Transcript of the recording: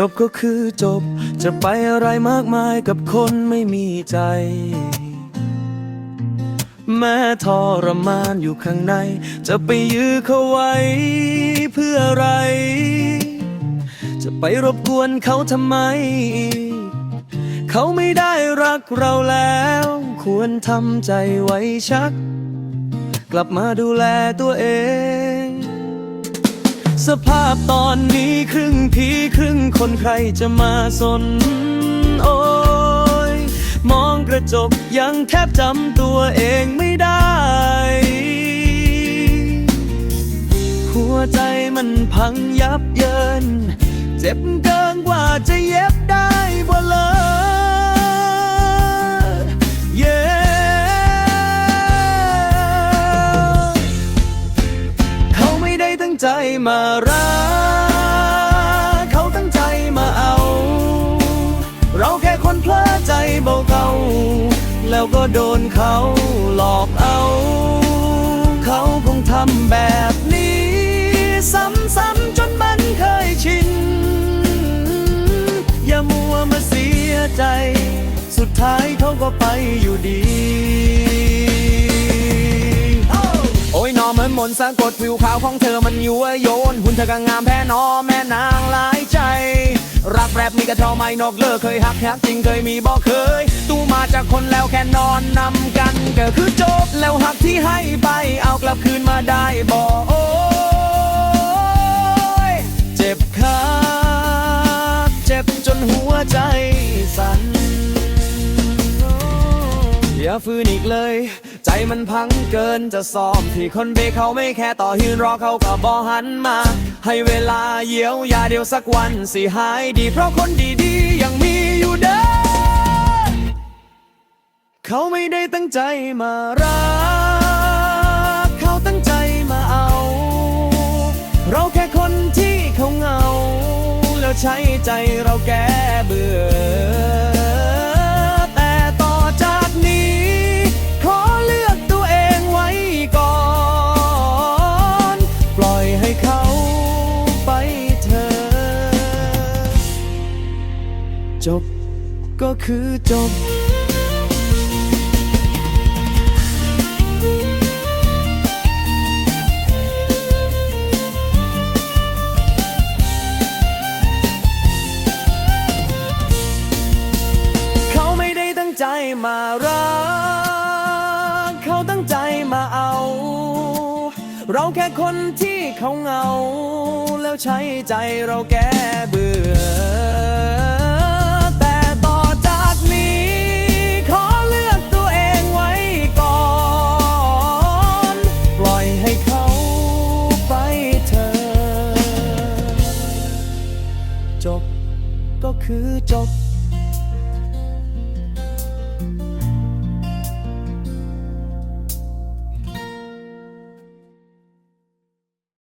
จบก็คือจบ จะไปอะไรมากมายกับคนไม่มีใจ แม้ทรมานอยู่ข้างใน จะไปยื้อเขาไว้เพื่ออะไร จะไปรบกวนเขาทำไม เขาไม่ได้รักเราแล้ว ควรทำใจไว้ชัก กลับมาดูแลตัวเอง สภาพตอนนี้ครึ่งผีครึ่ คนใครจะมาสน โอ้ยมองกระจกยังแทบจำตัวเองไม่ได้ หัวใจมันพังยับเยิน เจ็บเกินกว่าจะเย็บได้บ่เลยเขาไม่ได้ตั้งใจมารัก ลอใจเบาเกาแล้วก็โดนเขาหลอกเอา เขาคงทำแบบนี้ ซ้ำๆจนมันเคยชิน อย่ามัวมาเสียใจ สุดท้ายเขาก็ไปอยู่ดี มือนมนสะกดผิวขาวของเธอมันยั่วโยน หุ่นเธอก็งามแพ้นอแม่นางหลายใจ รักแรบมีกระเทอไม่นอกเลิกเคยหักแฮกจริงเคยมีบอกเคย ตู้มาจากคนแล้วแค่นอนนำกันก็คือจบแล้วหักที่ให้ไปเอากลับคืนมาได้บอกโอ้ยเจ็บขาดเจ็บจนหัวใจสั่นอย่าฟื้นอีกเลย ใจมันพังเกินจะซ้อมที่คนเบเขาไม่แค่ต่อยืนรอเขาก็บอหันมา ให้เวลาเยียวยาเดียวสักวันสิหายดี เพราะคนดีๆยังมีอยู่เด้อเขาไม่ได้ตั้งใจมารัก เขาตั้งใจมาเอา เราแค่คนที่เขาเหงา แล้วใช้ใจเราแก้เบื่อ จบ ก็คือจบเขาไม่ได้ตั้งใจมารัก เขาตั้งใจมาเอา เราแค่คนที่เขาเงา แล้วใช้ใจเราแก้เบื่อ จบก็คือจบ